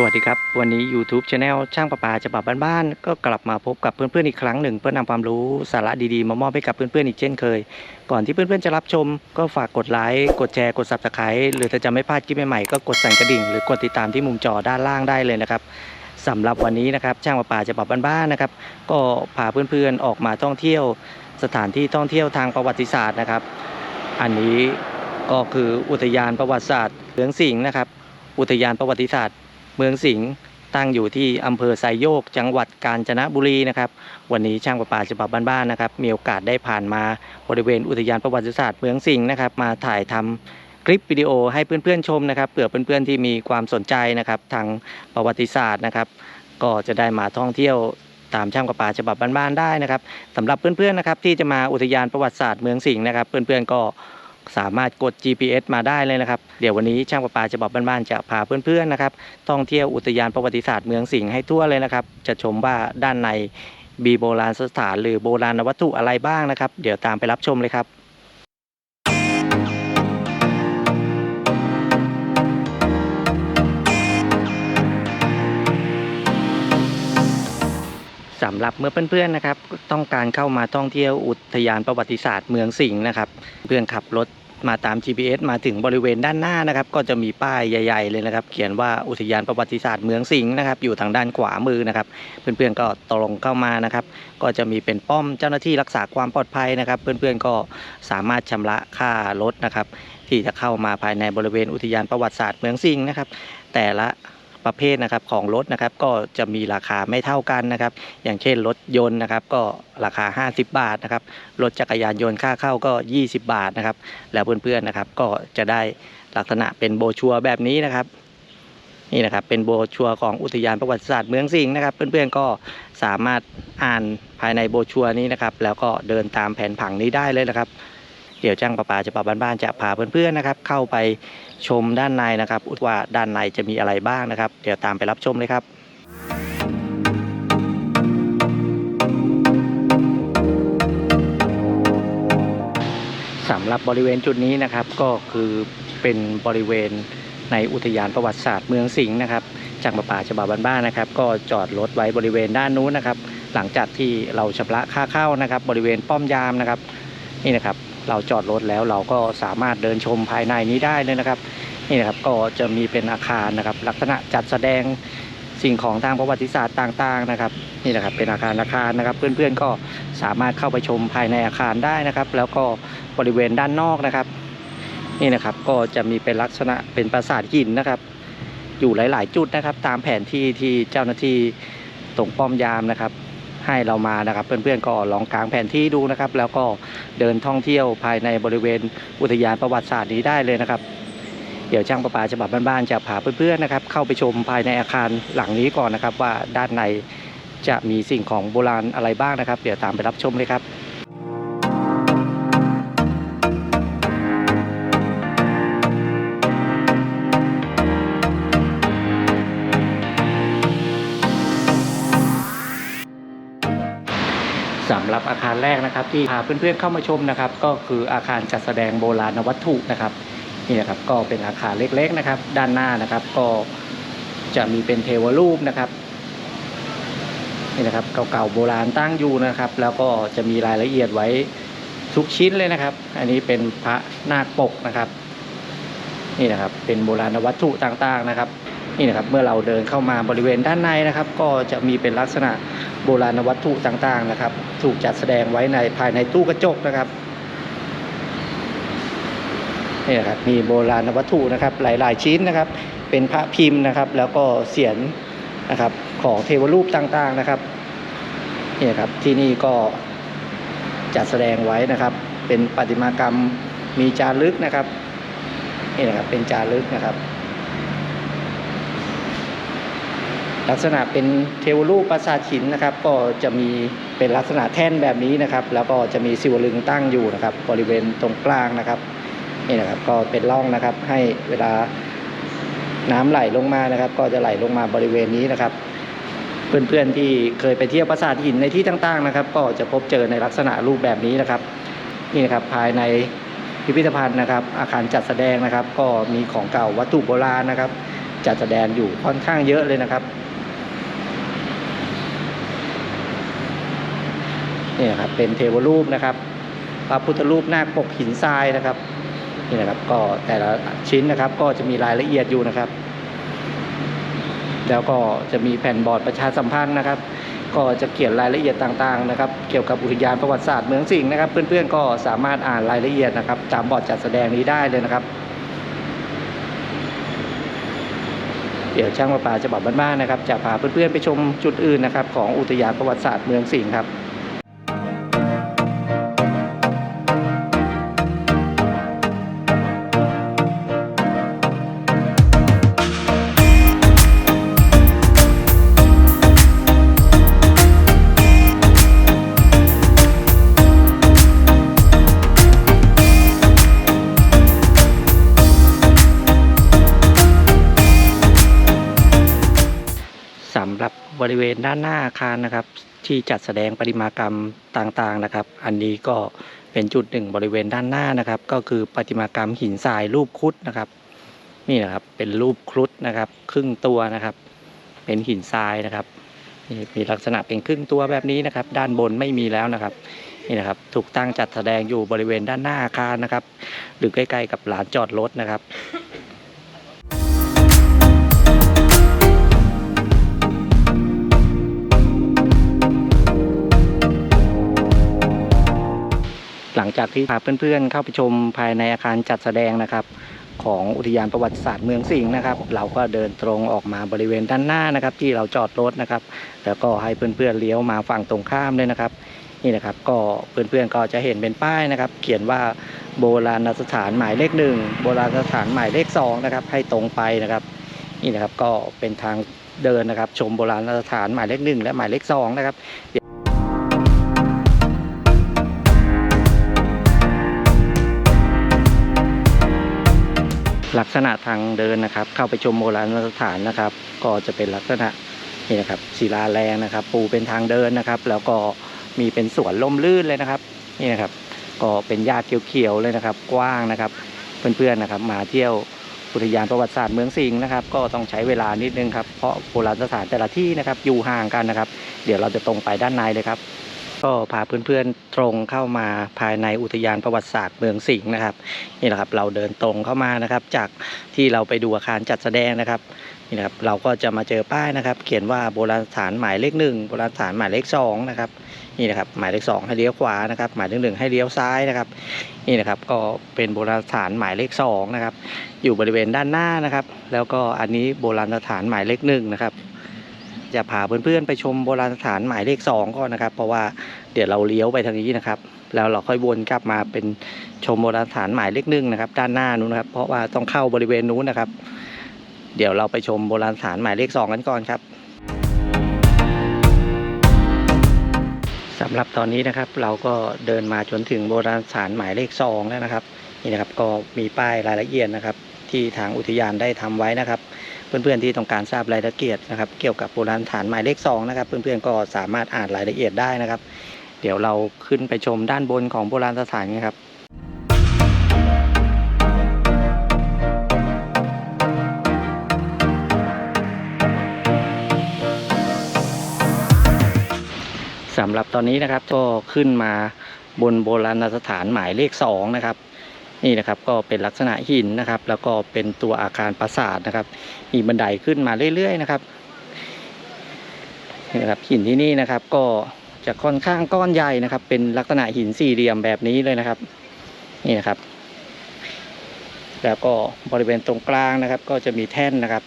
สวัสดีครับ วันนี้ YouTube Channel ช่างประปาจะปรับบ้านๆก็กลับมาพบกับเพื่อนๆอีกครั้งหนึ่ง เพื่อนำความรู้สาระดีๆ มามอบให้กับเพื่อนๆอีกเช่นเคย ก่อนที่เพื่อนๆจะรับชม ก็ฝากกดไลค์กดแชร์กด Subscribe หรือถ้าจะไม่พลาดคลิปใหม่ๆก็กดสั่นกระดิ่ง หรือกดติดตามที่มุมจอด้านล่างได้เลยนะครับสำหรับวันนี้นะครับช่างประปาจะปรับบ้านๆนะครับ ก็พาเพื่อนๆออกมาท่องเที่ยว สถานที่ท่องเที่ยวทางประวัติศาสตร์นะครับ อันนี้ก็คืออุทยานประวัติศาสตร์เหลืองสิงห์นะครับ อุทยานประวัติศาสตร์ เมืองสิงห์ตั้งอยู่ที่อำเภอไซโยก จังหวัดกาญจนบุรีนะครับ วันนี้ช่างประปาฉบับบ้านๆนะครับ มีโอกาสได้ผ่านมาบริเวณอุทยานประวัติศาสตร์เมืองสิงห์นะครับ มาถ่ายทำคลิปวิดีโอให้เพื่อนๆชมนะครับเผื่อเพื่อนๆที่มีความสนใจนะครับทางประวัติศาสตร์นะครับ ก็จะได้มาท่องเที่ยวตามช่างประปาฉบับบ้านๆได้นะครับสำหรับเพื่อนๆนะครับที่จะมาอุทยานประวัติศาสตร์เมืองสิงห์นะครับ เพื่อนๆก็ สามารถกด GPS มาได้เลยนะครับ เดี๋ยววันนี้ช่างประปาฉบับบ้านๆจะพาเพื่อนๆนะครับท่องเที่ยวอุทยานประวัติศาสตร์เมืองสิงห์ให้ทั่วเลยนะครับ จะชมว่าด้านในมีโบราณสถานหรือโบราณวัตถุอะไรบ้างนะครับ เดี๋ยวตามไปรับชมเลยครับสำหรับเมื่อเพื่อนๆนะครับ ต้องการเข้ามาท่องเที่ยวอุทยานประวัติศาสตร์เมืองสิงห์นะครับ เพื่อนขับรถ มาตาม GPS มาถึงบริเวณด้านหน้านะครับ ก็จะมีป้ายใหญ่ ๆ เลยนะครับ เขียนว่าอุทยานประวัติศาสตร์เมืองสิงห์นะครับ อยู่ทางด้านขวามือนะครับ เพื่อนๆก็ตรงเข้ามานะครับ ก็จะมีเป็นป้อมเจ้าหน้าที่รักษาความปลอดภัยนะครับ เพื่อนๆก็สามารถชำระค่ารถนะครับ ที่จะเข้ามาภายในบริเวณอุทยานประวัติศาสตร์เมืองสิงห์นะครับ แต่ละ ประเภทนะครับของรถนะครับก็จะมีราคาไม่เท่ากันนะครับ อย่างเช่นรถยนต์นะครับ ก็ราคา 50 บาทนะครับรถจักรยานยนต์ค่าเข้าก็ 20 บาทนะครับ แล้วเพื่อนๆนะครับก็จะได้ลักษณะเป็นโบชัวแบบนี้นะครับนี่นะครับเป็นโบชัวของอุทยานประวัติศาสตร์เมืองสิงห์นะครับ เพื่อนๆก็สามารถอ่านภายในโบชัวนี้นะครับ แล้วก็เดินตามแผนผังนี้ได้เลยนะครับ เดี๋ยวจ้างประปาจะปาบ้านๆจะพาเพื่อนๆนะครับ เข้าไป ชมด้านในนะครับว่าด้านในจะมีอะไรบ้างนะครับ เดี๋ยวตามไปรับชมเลยครับสำหรับบริเวณจุดนี้นะครับก็คือเป็นบริเวณในอุทยานประวัติศาสตร์เมืองสิงห์นะครับจากประปาฉบับบ้านๆนะครับ ก็จอดรถไว้บริเวณด้านนู้นนะครับ หลังจากที่เราชำระค่าเข้านะครับ บริเวณป้อมยามนะครับ นี่นะครับ เราจอดรถแล้วเราก็สามารถเดินชมภายในนี้ได้เลยนะครับนี่นะครับก็จะมีเป็นอาคารนะครับ ลักษณะจัดแสดงสิ่งของทางประวัติศาสตร์ต่างๆนะครับนี่นะครับเป็นอาคารอาคารนะครับ เพื่อนๆก็สามารถเข้าไปชมภายในอาคารได้นะครับ แล้วก็บริเวณด้านนอกนะครับ นี่นะครับก็จะมีเป็นลักษณะเป็นปราสาทหินนะครับ อยู่หลาย ๆ จุดนะครับ ตามแผนที่ที่เจ้าหน้าที่ตรงป้อมยามนะครับ ให้เรามานะครับ เพื่อนๆก็ลองกางแผนที่ดูนะครับ แล้วก็เดินท่องเที่ยวภายในบริเวณอุทยานประวัติศาสตร์นี้ได้เลยนะครับ เดี๋ยวช่างประปาฉบับบ้านๆจะพาเพื่อนๆนะครับ เข้าไปชมภายในอาคารหลังนี้ก่อนนะครับ ว่าด้านในจะมีสิ่งของโบราณอะไรบ้างนะครับ เดี๋ยวตามไปรับชมเลยครับ สำหรับอาคารแรกนะครับ ที่พาเพื่อนๆเข้ามาชมนะครับ ก็คืออาคารจัดแสดงโบราณวัตถุนะครับนี่นะครับก็เป็นอาคารเล็กๆนะครับ ด้านหน้านะครับ ก็จะมีเป็นเทวรูปนะครับนี่นะครับเก่าๆโบราณตั้งอยู่นะครับ แล้วก็จะมีรายละเอียดไว้ทุกชิ้นเลยนะครับ อันนี้เป็นพระนาคปกนะครับ นี่นะครับเป็นโบราณวัตถุต่างๆนะครับ นี่นะครับเมื่อเราเดินเข้ามาบริเวณด้านในนะครับ ก็จะมีเป็นลักษณะโบราณวัตถุต่างๆนะครับ ถูกจัดแสดงไว้ในภายในตู้กระจกนะครับนี่นะครับมีโบราณวัตถุนะครับหลาย ๆ ชิ้นนะครับ เป็นพระพิมพ์นะครับ แล้วก็เสียนนะครับของเทวรูปต่างๆนะครับนี่นะครับที่นี่ก็จัดแสดงไว้นะครับ เป็นประติมากรรมมีจารึกนะครับนี่นะครับเป็นจารึกนะครับ ลักษณะเป็นเทวรูปปราสาทหินนะครับ ก็จะมีเป็นลักษณะแท่นแบบนี้นะครับ แล้วก็จะมีสิวลึงตั้งอยู่นะครับ บริเวณตรงกลางนะครับนี่นะครับก็เป็นร่องนะครับให้เวลาน้ำไหลลงมานะครับ ก็จะไหลลงมาบริเวณนี้นะครับ เพื่อนๆที่เคยไปเที่ยวปราสาทหินในที่ต่างๆนะครับ ก็จะพบเจอในลักษณะรูปแบบนี้นะครับ นี่นะครับภายในพิพิธภัณฑ์นะครับ อาคารจัดแสดงนะครับ ก็มีของเก่าวัตถุโบราณนะครับ จัดแสดงอยู่ค่อนข้างเยอะเลยนะครับ นี่นะครับเป็นเทวรูปนะครับพระพุทธรูปนาคปกหินทรายนะครับนี่นะครับก็แต่ละชิ้นนะครับก็จะมีรายละเอียดอยู่นะครับ แล้วก็จะมีแผ่นบอร์ดประชาสัมพันธ์นะครับ ก็จะเขียนรายละเอียดต่างๆนะครับ เกี่ยวกับอุทยานประวัติศาสตร์เมืองสิงห์นะครับ เพื่อนๆก็สามารถอ่านรายละเอียดนะครับ ตามบอร์ดจัดแสดงนี้ได้เลยนะครับ เดี๋ยวช่างประปาฉบับบ้านๆนะครับ จะพาเพื่อนๆไปชมจุดอื่นนะครับ ของอุทยานประวัติศาสตร์เมืองสิงห์ครับ บริเวณด้านหน้าอาคารนะครับ ที่จัดแสดงประติมากรรมต่างๆนะครับ อันนี้ก็เป็นจุดหนึ่งบริเวณด้านหน้านะครับ ก็คือประติมากรรมหินทรายรูปครุฑนะครับนี่นะครับเป็นรูปครุฑนะครับ ครึ่งตัวนะครับ เป็นหินทรายนะครับมีลักษณะเป็นครึ่งตัวแบบนี้นะครับ ด้านบนไม่มีแล้วนะครับนี่นะครับถูกตั้งจัดแสดงอยู่บริเวณด้านหน้าอาคารนะครับ หรือใกล้ ๆ กับลานจอดรถนะครับ งจากที่พาเพื่อนๆ เข้าไปชมภายในอาคารจัดแสดงนะครับ ของอุทยานประวัติศาสตร์เมืองสิงห์นะครับ เราก็เดินตรงออกมาบริเวณด้านหน้านะครับ ที่เราจอดรถนะครับ แล้วก็ให้เพื่อนๆเลี้ยวมาฝั่งตรงข้ามเลยนะครับนี่นะครับก็เพื่อนๆก็จะเห็นเป็นป้ายนะครับ เขียนว่าโบราณสถานหมายเลขหนึ่งโบราณสถานหมายเลขสองนะครับ ให้ตรงไปนะครับ นี่นะครับก็เป็นทางเดินนะครับ ชมโบราณสถานหมายเลขหนึ่งและหมายเลขสองนะครับ ลักษณะทางเดินนะครับ เข้าไปชมโบราณสถานนะครับ ก็จะเป็นลักษณะนี่นะครับศิลาแรงนะครับ ปูเป็นทางเดินนะครับ แล้วก็มีเป็นสวนล่มลื่นเลยนะครับ นี่นะครับ ก็เป็นหญ้าเขียวๆเลยนะครับ กว้างนะครับ เพื่อนๆนะครับ มาเที่ยวอุทยานประวัติศาสตร์เมืองสิงห์นะครับ ก็ต้องใช้เวลานิดนึงครับเพราะโบราณสถานแต่ละที่นะครับอยู่ห่างกันนะครับ เดี๋ยวเราจะตรงไปด้านในเลยครับ ก็พาเพื่อนๆตรงเข้ามาภายในอุทยานประวัติศาสตร์เมืองสิงห์นะครับนี่แหละครับเราเดินตรงเข้ามานะครับ จากที่เราไปดูอาคารจัดแสดงนะครับนี่นะครับเราก็จะมาเจอป้ายนะครับ เขียนว่าโบราณสถานหมายเลขหนึ่งโบราณสถานหมายเลขสองนะครับนี่นะครับหมายเลขสองให้เลี้ยวขวานะครับหมายเลขหนึ่งให้เลี้ยวซ้ายนะครับนี่นะครับก็เป็นโบราณสถานหมายเลขสองนะครับอยู่บริเวณด้านหน้านะครับ แล้วก็อันนี้โบราณสถานหมายเลขหนึ่งนะครับ จะพาเพื่อนๆไปชมโบราณสถานหมายเลขสองก่อนนะครับ เพราะว่าเดี๋ยวเราเลี้ยวไปทางนี้นะครับ แล้วเราค่อยวนกลับมาเป็นชมโบราณสถานหมายเลขหนึ่งนะครับ ด้านหน้านู้นนะครับ เพราะว่าต้องเข้าบริเวณนู้นนะครับ เดี๋ยวเราไปชมโบราณสถานหมายเลขสองกันก่อนครับสำหรับตอนนี้นะครับเราก็เดินมาจนถึงโบราณสถานหมายเลขสองแล้วนะครับ นี่นะครับก็มีป้ายรายละเอียดนะครับ ที่ทางอุทยานได้ทำไว้นะครับ เพื่อนๆที่ต้องการทราบรายละเอียดนะครับ เกี่ยวกับโบราณสถานหมายเลขสองนะครับ เพื่อนๆก็สามารถอ่านรายละเอียดได้นะครับ เดี๋ยวเราขึ้นไปชมด้านบนของโบราณสถานกันครับสำหรับตอนนี้นะครับก็ขึ้นมาบนโบราณสถานหมายเลขสองนะครับ นี่นะครับก็เป็นลักษณะหินนะครับ แล้วก็เป็นตัวอาคารปราสาทนะครับ มีบันไดขึ้นมาเรื่อย ๆ นะครับนี่นะครับหินที่นี่นะครับก็จะค่อนข้างก้อนใหญ่นะครับ เป็นลักษณะหินสี่เหลี่ยมแบบนี้เลยนะครับ นี่นะครับ แล้วก็บริเวณตรงกลางนะครับ ก็จะมีแท่นนะครับ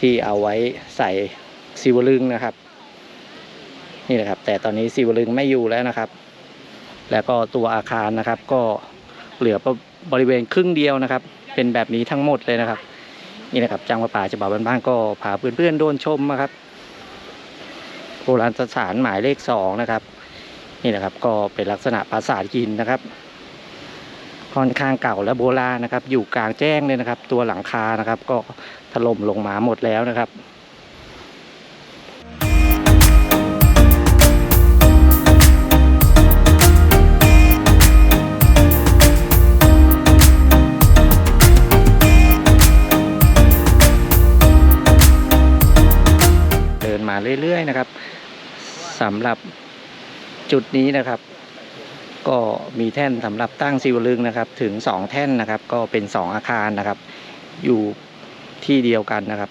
ที่เอาไว้ใส่ซิวลึงนะครับ นี่นะครับ แต่ตอนนี้ซิวลึงไม่อยู่แล้วนะครับ แล้วก็ตัวอาคารนะครับก็ เหลือบริเวณครึ่งเดียวนะครับ เป็นแบบนี้ทั้งหมดเลยนะครับ นี่นะครับจังหวัดป่าฉบับบ้านๆก็พาเพื่อนๆโดนชมนะครับโบราณสถานหมายเลขสองนะครับ นี่นะครับก็เป็นลักษณะปราสาทหินนะครับค่อนข้างเก่าและโบราณนะครับ อยู่กลางแจ้งเลยนะครับ ตัวหลังคานะครับ ก็ถล่มลงมาหมดแล้วนะครับ สำหรับจุดนี้นะครับ ก็มีแท่นสำหรับตั้งศิวลึงนะครับ ถึงสองแท่นนะครับ ก็เป็นสองอาคารนะครับ อยู่ที่เดียวกันนะครับ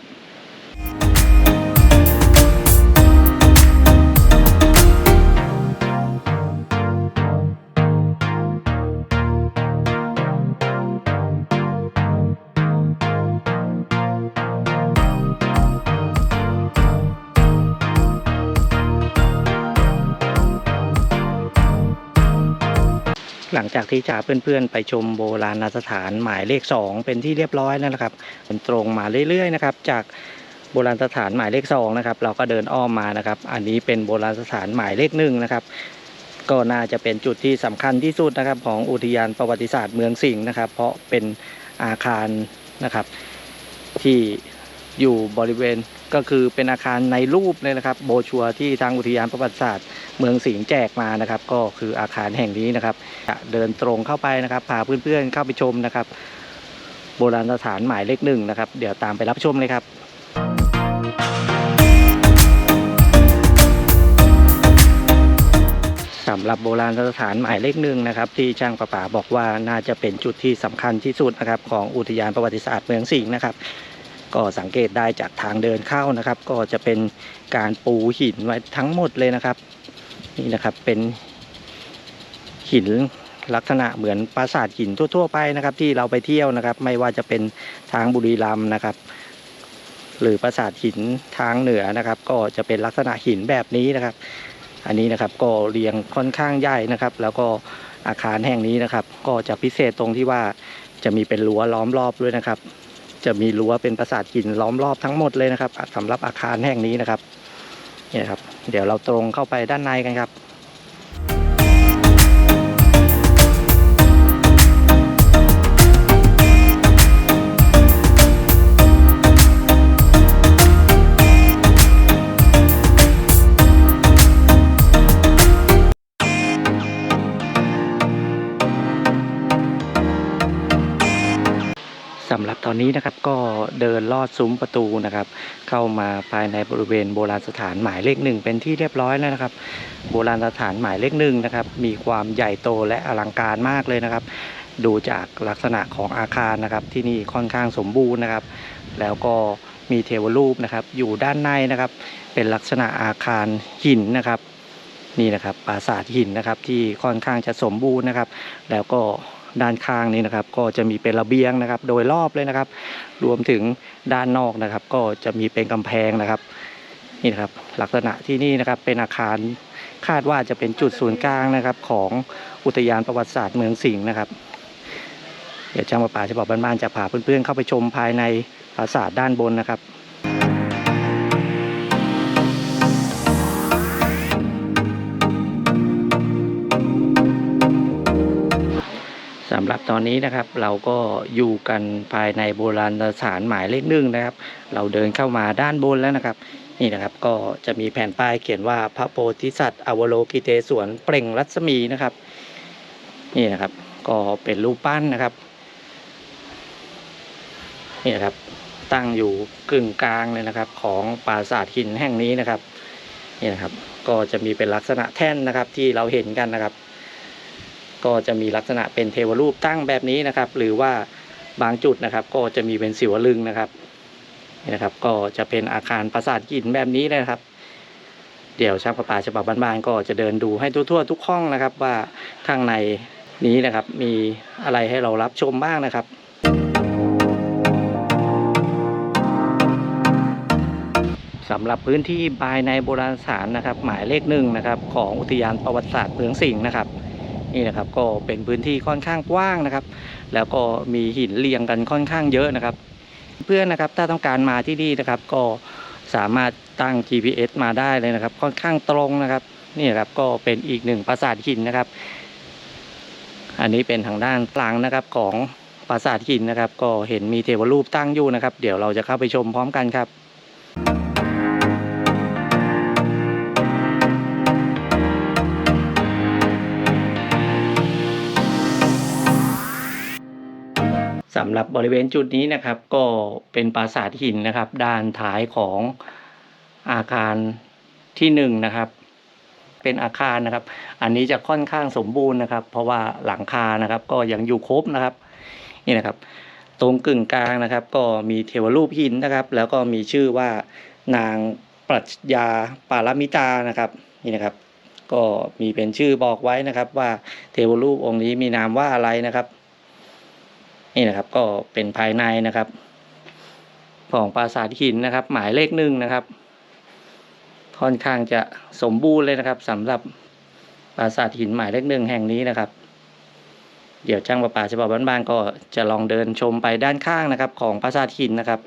หลังจากที่จะเพื่อนๆ ไปชมโบราณสถานหมายเลข 2 เป็นที่เรียบร้อยแล้วนะครับเดินตรงมาเรื่อยๆนะครับจากโบราณสถานหมายเลข 2 นะครับ เราก็เดินอ้อมมานะครับ อันนี้เป็นโบราณสถานหมายเลขหนึ่งนะครับ ก็น่าจะเป็นจุดที่สำคัญที่สุดนะครับ ของอุทยานประวัติศาสตร์เมืองสิงห์นะครับ เพราะเป็นอาคารนะครับที่อยู่บริเวณ ก็คือเป็นอาคารในรูปเลยนะครับ โบชัวที่ทางอุทยานประวัติศาสตร์ เมืองสิงห์แจกมานะครับ ก็คืออาคารแห่งนี้นะครับเดินตรงเข้าไปนะครับพาเพื่อนๆเข้าไปชมนะครับ โบราณสถานหมายเลขหนึ่งนะครับ เดี๋ยวตามไปรับชมเลยครับสำหรับโบราณสถานหมายเลขหนึ่งนะครับ ที่ช่างประป่าบอกว่าน่าจะเป็นจุดที่สำคัญที่สุดนะครับ ของอุทยานประวัติศาสตร์เมืองสิงห์นะครับ ก็สังเกตได้จากทางเดินเข้านะครับ ก็จะเป็นการปูหินไว้ทั้งหมดเลยนะครับนี่นะครับเป็นหินลักษณะเหมือนปราสาทหินทั่ว ๆ ไปนะครับ ที่เราไปเที่ยวนะครับ ไม่ว่าจะเป็นทางบุรีรัมย์นะครับ หรือปราสาทหินทางเหนือนะครับ ก็จะเป็นลักษณะหินแบบนี้นะครับ อันนี้นะครับก็เรียงค่อนข้างใหญ่นะครับ แล้วก็อาคารแห่งนี้นะครับ ก็จะพิเศษตรงที่ว่าจะมีเป็นรั้วล้อมรอบด้วยนะครับ จะมีรั้วเป็นปราสาทหินล้อมรอบทั้งหมดเลยนะครับสำหรับอาคารแห่งนี้นะครับเนี่ยครับ เดี๋ยวเราตรงเข้าไปด้านในกันครับสำหรับ ตอนนี้นะครับก็เดินลอดซุ้มประตูนะครับ เข้ามาภายในบริเวณโบราณสถานหมายเลขหนึ่งเป็นที่เรียบร้อยแล้วนะครับ โบราณสถานหมายเลขหนึ่งนะครับ มีความใหญ่โตและอลังการมากเลยนะครับ ดูจากลักษณะของอาคารนะครับ ที่นี่ค่อนข้างสมบูรณ์นะครับ แล้วก็มีเทวรูปนะครับ อยู่ด้านในนะครับ เป็นลักษณะอาคารหินนะครับนี่นะครับปราสาทหินนะครับที่ค่อนข้างจะสมบูรณ์นะครับ แล้วก็ ด้านข้างนี้นะครับ ก็จะมีเป็นระเบียงนะครับ โดยรอบเลยนะครับ รวมถึงด้านนอกนะครับ ก็จะมีเป็นกำแพงนะครับนี่นะครับ ลักษณะที่นี่นะครับเป็นอาคารคาดว่าจะเป็นจุดศูนย์กลางนะครับ ของอุทยานประวัติศาสตร์เมืองสิงห์นะครับ เดี๋ยวจ้างประป่าจะบอกบ้านๆจะพาเพื่อนๆเข้าไปชมภายในปราสาทด้านบนนะครับำหรับตอนนี้นะครับ เราก็อยู่กันภายในโบราณสถานหมายเลขหนึ่งนะครับ เราเดินเข้ามาด้านบนแล้วนะครับ นี่นะครับก็จะมีแผ่นป้ายเขียนว่าพระโพธิสัตว์อวโลกิเตศวนเปล่งรัศมีนะครับ นี่นะครับ ก็เป็นรูปปั้นนะครับ นี่นะครับตั้งอยู่กึ่งกลางเลยนะครับ ของปราสาทหินแห่งนี้นะครับ นี่นะครับ ก็จะมีเป็นลักษณะแท่นนะครับที่เราเห็นกันนะครับ ก็จะมีลักษณะเป็นเทวรูปตั้งแบบนี้นะครับ หรือว่าบางจุดนะครับ ก็จะมีเป็นสิวลึงนะครับนี่นะครับ ก็จะเป็นอาคารปราสาทหินแบบนี้นะครับ เดี๋ยวช่างประปาฉบับบ้านๆก็จะเดินดูให้ทั่วๆทุกห้องนะครับ ว่าข้างในนี้นะครับ มีอะไรให้เรารับชมบ้างนะครับสำหรับพื้นที่ภายในโบราณสถานนะครับ หมายเลขหนึ่งนะครับ ของอุทยานประวัติศาสตร์เมืองสิงห์นะครับ นี่นะครับก็เป็นพื้นที่ค่อนข้างกว้างนะครับ แล้วก็มีหินเรียงกันค่อนข้างเยอะนะครับ เพื่อนนะครับถ้าต้องการมาที่นี่นะครับ ก็สามารถตั้ง GPS มาได้เลยนะครับ ค่อนข้างตรงนะครับ นี่นะครับก็เป็นอีกหนึ่งปราสาทหินนะครับ อันนี้เป็นทางด้านกลางนะครับของปราสาทหินนะครับ ก็เห็นมีเทวรูปตั้งอยู่นะครับ เดี๋ยวเราจะเข้าไปชมพร้อมกันครับ สำหรับบริเวณจุดนี้นะครับ ก็เป็นปราสาทหินนะครับ ด้านท้ายของอาคารที่หนึ่งนะครับ เป็นอาคารนะครับ อันนี้จะค่อนข้างสมบูรณ์นะครับ เพราะว่าหลังคานะครับ ก็ยังอยู่ครบนะครับนี่นะครับ ตรงกึ่งกลางนะครับ ก็มีเทวรูปหินนะครับ แล้วก็มีชื่อว่านางปรัชญาปารมิตานะครับนี่นะครับ ก็มีเป็นชื่อบอกไว้นะครับ ว่าเทวรูปองค์นี้มีนามว่าอะไรนะครับ นี่นะครับก็เป็นภายในนะครับ ของปราสาทหินนะครับ หมายเลขหนึ่งนะครับ ค่อนข้างจะสมบูรณ์เลยนะครับสำหรับปราสาทหินหมายเลขหนึ่งแห่งนี้นะครับ เดี๋ยวจ้างประปาฉบับบ้านๆก็จะลองเดินชมไปด้านข้างนะครับ ของปราสาทหินนะครับ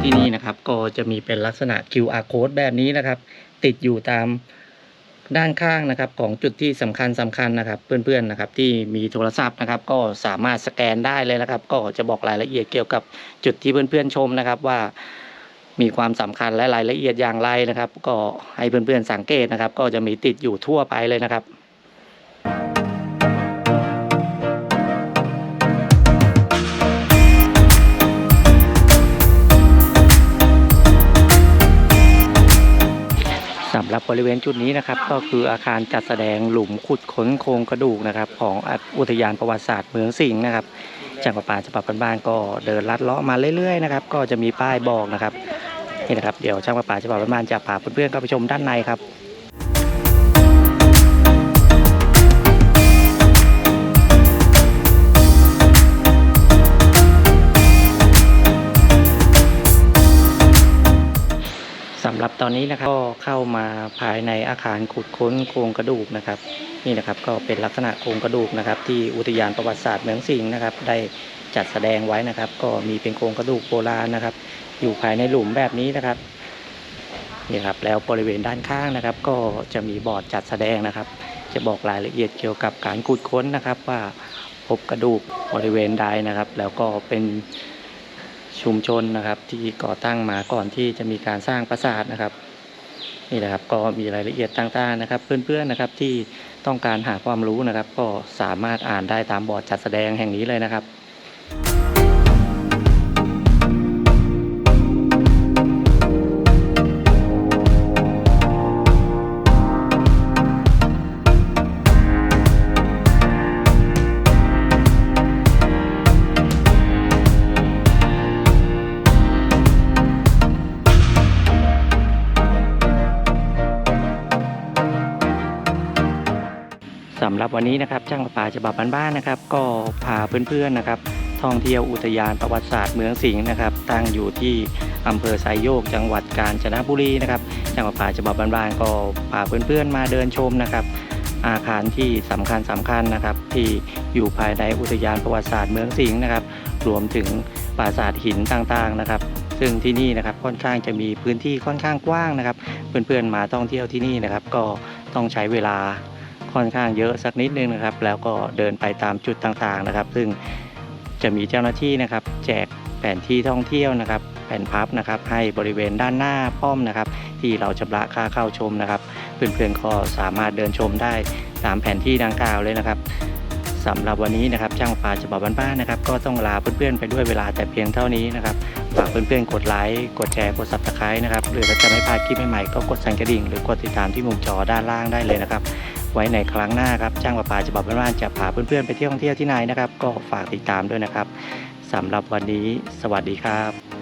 ที่นี่นะครับก็จะมีเป็นลักษณะ QR code แบบนี้นะครับ ติดอยู่ตาม ด้านข้างนะครับของจุดที่สำคัญสำคัญนะครับ เพื่อนๆนะครับที่มีโทรศัพท์นะครับ ก็สามารถสแกนได้เลยนะครับ ก็จะบอกรายละเอียดเกี่ยวกับจุดที่เพื่อนๆชมนะครับว่ามีความสำคัญและรายละเอียดอย่างไรนะครับ ก็ให้เพื่อนๆสังเกตนะครับ ก็จะมีติดอยู่ทั่วไปเลยนะครับ บริเวณจุดนี้นะครับ ก็คืออาคารจัดแสดงหลุมขุดค้นโครงกระดูกนะครับ ของอุทยานประวัติศาสตร์เมืองสิงห์นะครับจังหวัดป่าจังหวัดบ้านก็เดินลัดเลาะมาเรื่อยๆนะครับก็จะมีป้ายบอกนะครับนี่นะครับเดี๋ยวช่างประปาจังหวัดบ้านจะพาเพื่อนๆเข้าไปชมด้านในครับ หรับตอนนี้นะครับก็เข้ามาภายในอาคารขุดค้นโครงกระดูกนะครับ นี่นะครับก็เป็นลักษณะโครงกระดูกนะครับ ที่อุทยานประวัติศาสตร์เมืองสิงห์นะครับ ได้จัดแสดงไว้นะครับ ก็มีเป็นโครงกระดูกโบราณนะครับ อยู่ภายในหลุมแบบนี้นะครับนี่ครับแล้วบริเวณด้านข้างนะครับ ก็จะมีบอร์ดจัดแสดงนะครับ จะบอกรายละเอียดเกี่ยวกับการขุดค้นนะครับ ว่าพบกระดูกบริเวณใดนะครับ แล้วก็เป็น ชุมชนนะครับ ที่ก่อตั้งมาก่อนที่จะมีการสร้างปราสาทนะครับนี่นะครับก็มีรายละเอียดต่างๆนะครับ เพื่อนๆนะครับที่ต้องการหาความรู้นะครับ ก็สามารถอ่านได้ตามบอร์ดจัดแสดงแห่งนี้เลยนะครับ วันนี้นะครับช่างประปาฉบับบ้านๆนะครับ ก็พาเพื่อนๆนะครับ ท่องเที่ยวอุทยานประวัติศาสตร์เมืองสิงห์นะครับตั้งอยู่ที่อำเภอไซโยก จังหวัดกาญจนบุรีนะครับช่างประปาฉบับบ้านๆก็พาเพื่อนๆมาเดินชมนะครับ อาคารที่สำคัญสำคัญนะครับ ที่อยู่ภายในอุทยานประวัติศาสตร์เมืองสิงห์นะครับ รวมถึงปราสาทหินต่างๆนะครับซึ่งที่นี่นะครับค่อนข้างจะมีพื้นที่ค่อนข้างกว้างนะครับ เพื่อนๆมาท่องเที่ยวที่นี่นะครับ ก็ต้องใช้เวลา ค่อนข้างเยอะสักนิดนึงนะครับ แล้วก็เดินไปตามจุดต่างๆนะครับ ซึ่งจะมีเจ้าหน้าที่นะครับ แจกแผนที่ท่องเที่ยวนะครับ แผ่นพับนะครับ ให้บริเวณด้านหน้าป้อมนะครับ ที่เราชำระค่าเข้าชมนะครับเพื่อนๆก็สามารถเดินชมได้ตามแผนที่ดังกล่าวเลยนะครับสำหรับวันนี้นะครับช่างปลาฉบับบ้านๆนะครับ ก็ต้องลาเพื่อนๆไปด้วยเวลาแต่เพียงเท่านี้นะครับฝากเพื่อนๆกดไลค์กดแชร์กด subscribe นะครับหรือถ้าจะไม่พลาดคลิปใหม่ๆก็กดสั่นกระดิ่งหรือกดติดตามที่มุมจอด้านล่างได้เลยนะครับ ไว้ในครั้งหน้าครับจ้างประปาฉบับบ้านๆจะพาเพื่อนๆไปเที่ยวท่องเที่ยวที่ไหนนะครับ ก็ฝากติดตามด้วยนะครับสำหรับวันนี้ สวัสดีครับ